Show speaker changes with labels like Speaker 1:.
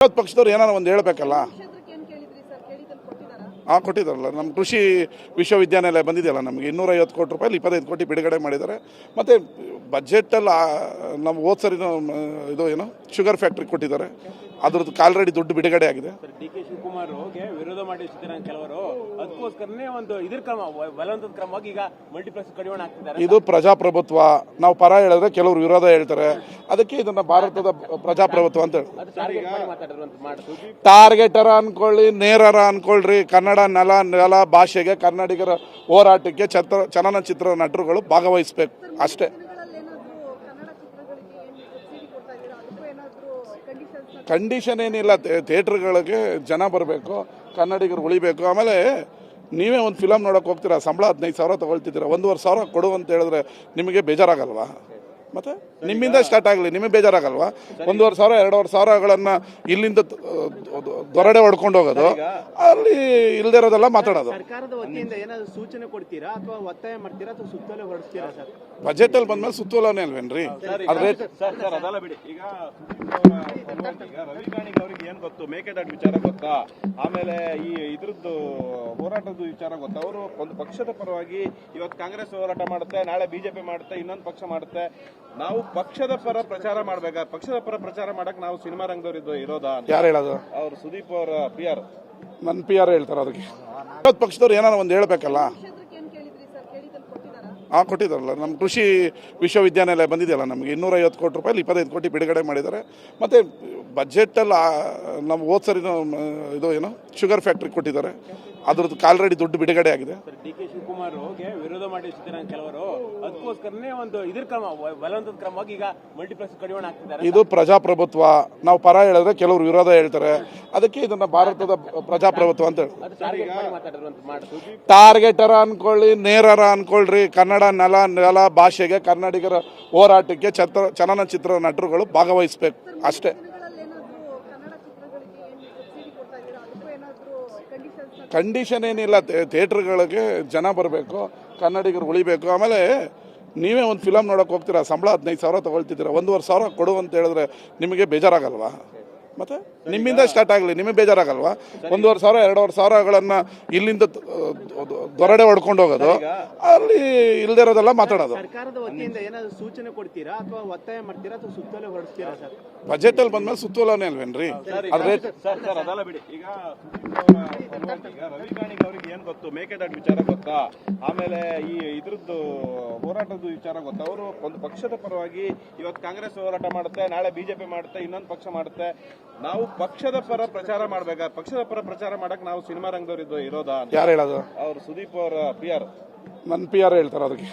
Speaker 1: ಪಕ್ಷದವ್ರು ಏನಾರ ಒಂದು ಹೇಳ್ಬೇಕಲ್ಲ
Speaker 2: ಕ್ಷೇತ್ರಕ್ಕೆ ಏನ್ ಕೇಳಿದ್ರಿ ಸರ್ ಕೇಳಿದಲ್ಲಿ ಕೊಟ್ಟಿದ್ದಾರಾ
Speaker 1: ಹಾಂ ಕೊಟ್ಟಿದ್ದಾರಲ್ಲ ನಮ್ಮ ಕೃಷಿ ವಿಶ್ವವಿದ್ಯಾನಿಲಯ ಬಂದಿದೆಯಲ್ಲ ನಮಗೆ ಇನ್ನೂರೈವತ್ತು ಕೋಟಿ ರೂಪಾಯಿ ಇಪ್ಪತ್ತೈದು ಕೋಟಿ ಬಿಡುಗಡೆ ಮಾಡಿದ್ದಾರೆ. ಮತ್ತು ಬಜೆಟಲ್ಲಿ ನಮ್ಮ ಹೋದ ಸರಿ ಇದು ಏನು ಶುಗರ್ ಫ್ಯಾಕ್ಟ್ರಿ ಕೊಟ್ಟಿದ್ದಾರೆ. ಅದ್ರದ್ದು ಕಾಲ್ರೆಡಿ ದುಡ್ಡು ಬಿಡುಗಡೆ ಆಗಿದೆ.
Speaker 3: ಡಿ ಕೆ ಶಿವಕುಮಾರ್ ವಿರೋಧ ಮಾಡಿ ಕೆಲವರು. ಅದಕ್ಕೋಸ್ಕರನೇ ಒಂದು ಇದ್ರ ಕ್ರಮ ಬಲವಂತದ ಕ್ರಮವಾಗಿ ಈಗ ಮಲ್ಟಿಪ್ಲೆಕ್ಸ್ ಕಡಿವಾಣ
Speaker 1: ಇದು ಪ್ರಜಾಪ್ರಭುತ್ವ. ನಾವು ಪರ ಹೇಳಿದ್ರೆ ಕೆಲವರು ವಿರೋಧ ಹೇಳ್ತಾರೆ. ಅದಕ್ಕೆ ಇದನ್ನ ಭಾರತದ ಪ್ರಜಾಪ್ರಭುತ್ವ ಅಂತ ಹೇಳಿ. ಟಾರ್ಗೆಟರ ಅನ್ಕೊಳ್ಳಿ ನೇರರ ಅನ್ಕೊಳ್ರಿ ಕನ್ನಡ ನೆಲ ನೆಲ ಭಾಷೆಗೆ ಕನ್ನಡಿಗರ ಹೋರಾಟಕ್ಕೆ ಚತ್ರ ಚಲನಚಿತ್ರ ನಟರುಗಳು ಭಾಗವಹಿಸಬೇಕು. ಅಷ್ಟೇ.
Speaker 2: ಕನ್ನಡ
Speaker 1: ಕಂಡೀಷನ್ ಏನಿಲ್ಲ. ಥಿಯೇಟ್ರ್ಗಳಿಗೆ ಜನ ಬರಬೇಕು ಕನ್ನಡಿಗರು ಉಳಿಬೇಕು. ಆಮೇಲೆ ನೀವೇ ಒಂದು ಫಿಲಮ್ ನೋಡೋಕೆ ಹೋಗ್ತೀರಾ? ಸಂಬಳ ಹದಿನೈದು ಸಾವಿರ ತೊಗೊಳ್ತಿದ್ದೀರಾ? ಒಂದೂವರೆ ಸಾವಿರ ಕೊಡು ಅಂತ ಹೇಳಿದ್ರೆ ನಿಮಗೆ ಬೇಜಾರಾಗಲ್ವಾ? ಮತ್ತೆ? ನಿಮ್ಮಿಂದ ಸ್ಟಾರ್ಟ್ ಆಗಲಿ ನಿಮಗೆ ಬೇಜಾರಾಗಲ್ವಾ? ಒಂದೂವರೆ ಸಾವಿರ ಎರಡೂವರೆ ಸಾವಿರಗಳನ್ನು ಇಲ್ಲಿಂದ ದೊರಡೆ ಹೊಡ್ಕೊಂಡು ಹೋಗೋದು. ಅಲ್ಲಿ ಇಲ್ದೇ ಇರೋದೆಲ್ಲ ಮಾತಾಡೋದು.
Speaker 4: ಸರ್ಕಾರದ ವತಿಯಿಂದ ಏನಾದ್ರು ಸೂಚನೆ ಕೊಡ್ತೀರಾ ಅಥವಾ ಒತ್ತಾಯ ಮಾಡ್ತೀರಾ ಅಥವಾ ಸುತ್ತೋಲೆ ಹೊರಡಿಸ್ತೀರಾ ಸರ್?
Speaker 1: ಬಜೆಟಲ್ಲಿ ಬಂದ್ಮೇಲೆ ಸುತ್ತೋಲನೇ ಅಲ್ವೇನ್ರಿ? ಅದು ರೇಟ್
Speaker 5: ಸರ್ ಸರ್ ಅದಲ್ಲ ಬಿಡಿ. ಈಗ ರವಿ ಗಾಣಿಗ್ ಅವ್ರಿಗೆ ಏನ್ ಗೊತ್ತು? ಮೇಕೆದಾಟ್ ವಿಚಾರ ಗೊತ್ತಾ? ಆಮೇಲೆ ಈ ಇದ್ರದ್ದು ಹೋರಾಟದ ವಿಚಾರ ಗೊತ್ತ? ಅವರು ಒಂದು ಪಕ್ಷದ ಪರವಾಗಿ ಇವತ್ತು ಕಾಂಗ್ರೆಸ್ ಹೋರಾಟ ಮಾಡುತ್ತೆ ನಾಳೆ ಬಿಜೆಪಿ ಮಾಡುತ್ತೆ ಇನ್ನೊಂದು ಪಕ್ಷ ಮಾಡುತ್ತೆ. ನಾವು ಪಕ್ಷದ ಪರ ಪ್ರಚಾರ ಮಾಡ್ಬೇಕಾ? ಪಕ್ಷದ ಪರ ಪ್ರಚಾರ ಮಾಡಕ್ ನಾವು ಸಿನಿಮಾ ರಂಗದವ್ರಿದ್ದು ಇರೋದಾ
Speaker 1: ಯಾರು ಹೇಳೋದು?
Speaker 5: ಅವ್ರು ಸುದೀಪ್ ಅವರ ಪಿ ಆರ್
Speaker 1: ನನ್ನ ಪಿ ಆರ್ ಹೇಳ್ತಾರೆ ಅದಕ್ಕೆ. ಪಕ್ಷದವ್ರು ಏನಾರ ಒಂದು ಹೇಳ್ಬೇಕಲ್ಲ
Speaker 2: ಕ್ಷೇತ್ರಕ್ಕೆ ಏನ್ ಕೇಳಿದ್ರಿ ಸರ್ ಕೇಳಿದಲ್ಲಿ ಕೊಟ್ಟಿದ್ದಾರಾ
Speaker 1: ಹಾಂ ಕೊಟ್ಟಿದ್ದಾರಲ್ಲ, ನಮ್ಮ ಕೃಷಿ ವಿಶ್ವವಿದ್ಯಾನಿಲಯ ಬಂದಿದೆಯಲ್ಲ ನಮಗೆ, ಇನ್ನೂರೈವತ್ತು ಕೋಟಿ ರೂಪಾಯಿ ಇಪ್ಪತ್ತೈದು ಕೋಟಿ ಬಿಡುಗಡೆ ಮಾಡಿದ್ದಾರೆ. ಮತ್ತು ಬಜೆಟಲ್ಲಿ ನಮ್ಮ ಹೋದ್ ಇದು ಏನು ಶುಗರ್ ಫ್ಯಾಕ್ಟ್ರಿ ಕೊಟ್ಟಿದ್ದಾರೆ. ಅದ್ರದ್ದು ಆಲ್ರೆಡಿ ದುಡ್ಡು ಬಿಡುಗಡೆ ಆಗಿದೆ.
Speaker 3: ಡಿ ಕೆ ಶಿವಕುಮಾರ್ ವಿರೋಧ ಮಾಡಿ ಸಿದ್ದರಾಮಯ್ಯ ಕೆಲವರು. ಅದಕ್ಕೋಸ್ಕರನೇ ಒಂದು ಇದ್ರ ಕ್ರಮ ಬಲವಂತದ ಕ್ರಮವಾಗಿ ಈಗ ಮಲ್ಟಿಪ್ಲೆಕ್ಸ್ ಕಡಿವಾಣ ಆಗ್ತಿದ್ದಾರೆ
Speaker 1: ಇದು ಪ್ರಜಾಪ್ರಭುತ್ವ. ನಾವು ಪರ ಹೇಳಿದ್ರೆ ಕೆಲವರು ವಿರೋಧ ಹೇಳ್ತಾರೆ. ಅದಕ್ಕೆ ಇದನ್ನ ಭಾರತದ ಪ್ರಜಾಪ್ರಭುತ್ವ ಅಂತ ಹೇಳಿ. ಟಾರ್ಗೆಟರ ಅನ್ಕೊಳ್ಳಿ ನೇರರ ಅನ್ಕೊಳ್ರಿ. ಕನ್ನಡ ನೆಲ ನೆಲ ಭಾಷೆಗೆ ಕನ್ನಡಿಗರ ಹೋರಾಟಕ್ಕೆ ಚತ್ರ ಚಲನಚಿತ್ರ ನಟರುಗಳು ಭಾಗವಹಿಸಬೇಕು. ಅಷ್ಟೇ. ಕಂಡೀಷನ್ ಏನಿಲ್ಲ ಥಿಯೇಟ್ರ್ಗಳಿಗೆ ಜನ ಬರಬೇಕು, ಕನ್ನಡಿಗರು ಉಳಿಬೇಕು. ಆಮೇಲೆ ನೀವೇ ಒಂದು ಫಿಲಮ್ ನೋಡೋಕೆ ಹೋಗ್ತೀರಾ? ಸಂಬಳ ಹದಿನೈದು ಸಾವಿರ ತೊಗೊಳ್ತಿದ್ದೀರಾ? ಒಂದೂವರೆ ಸಾವಿರ ಕೊಡು ಅಂತ ಹೇಳಿದ್ರೆ ನಿಮಗೆ ಬೇಜಾರಾಗಲ್ವಾ? ಮತ್ತೆ? ನಿಮ್ಮಿಂದ ಸ್ಟಾರ್ಟ್ ಆಗಲಿ ನಿಮಗೆ ಬೇಜಾರಾಗಲ್ವಾ? ಒಂದೂವರೆ ಸಾವಿರ ಎರಡೂವರೆ ಸಾವಿರಗಳನ್ನ ಇಲ್ಲಿಂದ ದೊರಡೆ ಹೊಡ್ಕೊಂಡು ಹೋಗೋದು. ಅಲ್ಲಿ ಇಲ್ದೇ ಇರೋದೆಲ್ಲ ಮಾತಾಡೋದು.
Speaker 4: ಸರ್ಕಾರದ ವತಿಯಿಂದ ಏನಾದ್ರು ಸೂಚನೆ ಕೊಡ್ತೀರಾ ಅಥವಾ ಒತ್ತಾಯ ಮಾಡ್ತೀರಾ ಅಥವಾ ಸುತ್ತೋಲೆ ಹೊರಡಿಸ್ತೀರಾ ಸರ್?
Speaker 1: ಬಜೆಟಲ್ಲಿ ಬಂದ್ಮೇಲೆ ಸುತ್ತೋಲನೆ ಅಲ್ವೇನ್ರಿ? ಅದು ರೇಟ್
Speaker 5: ಸರ್ ಸರ್ ಅದಲ್ಲ ಬಿಡಿ. ಈಗ ಸುದೀಪ್ ಅವರ ಸಲುವಾಗಿ ಈಗ ರವಿ ಗಾಣಿಗ್ ಅವ್ರಿಗೆ ಏನ್ ಗೊತ್ತು? ಮೇಕೆದಾಟು ವಿಚಾರ ಗೊತ್ತಾ? ಆಮೇಲೆ ಈ ಇದ್ರದ್ದು ಹೋರಾಟದ ವಿಚಾರ ಗೊತ್ತಾ? ಅವರು ಒಂದು ಪಕ್ಷದ ಪರವಾಗಿ ಇವತ್ತು ಕಾಂಗ್ರೆಸ್ ಹೋರಾಟ ಮಾಡುತ್ತೆ ನಾಳೆ ಬಿಜೆಪಿ ಮಾಡುತ್ತೆ ಇನ್ನೊಂದು ಪಕ್ಷ ಮಾಡುತ್ತೆ. ನಾವು ಪಕ್ಷದ ಪರ ಪ್ರಚಾರ ಮಾಡ್ಬೇಕಾ? ಪಕ್ಷದ ಪರ ಪ್ರಚಾರ ಮಾಡಕ್ ನಾವು ಸಿನಿಮಾ ರಂಗದವ್ರು ಇರೋದಾ
Speaker 1: ಯಾರು ಹೇಳೋದು?
Speaker 5: ಅವ್ರು ಸುದೀಪ್ ಅವರ ಪಿ ಆರ್
Speaker 1: ನನ್ನ ಪಿ ಆರ್ ಹೇಳ್ತಾರೆ ಅದಕ್ಕೆ.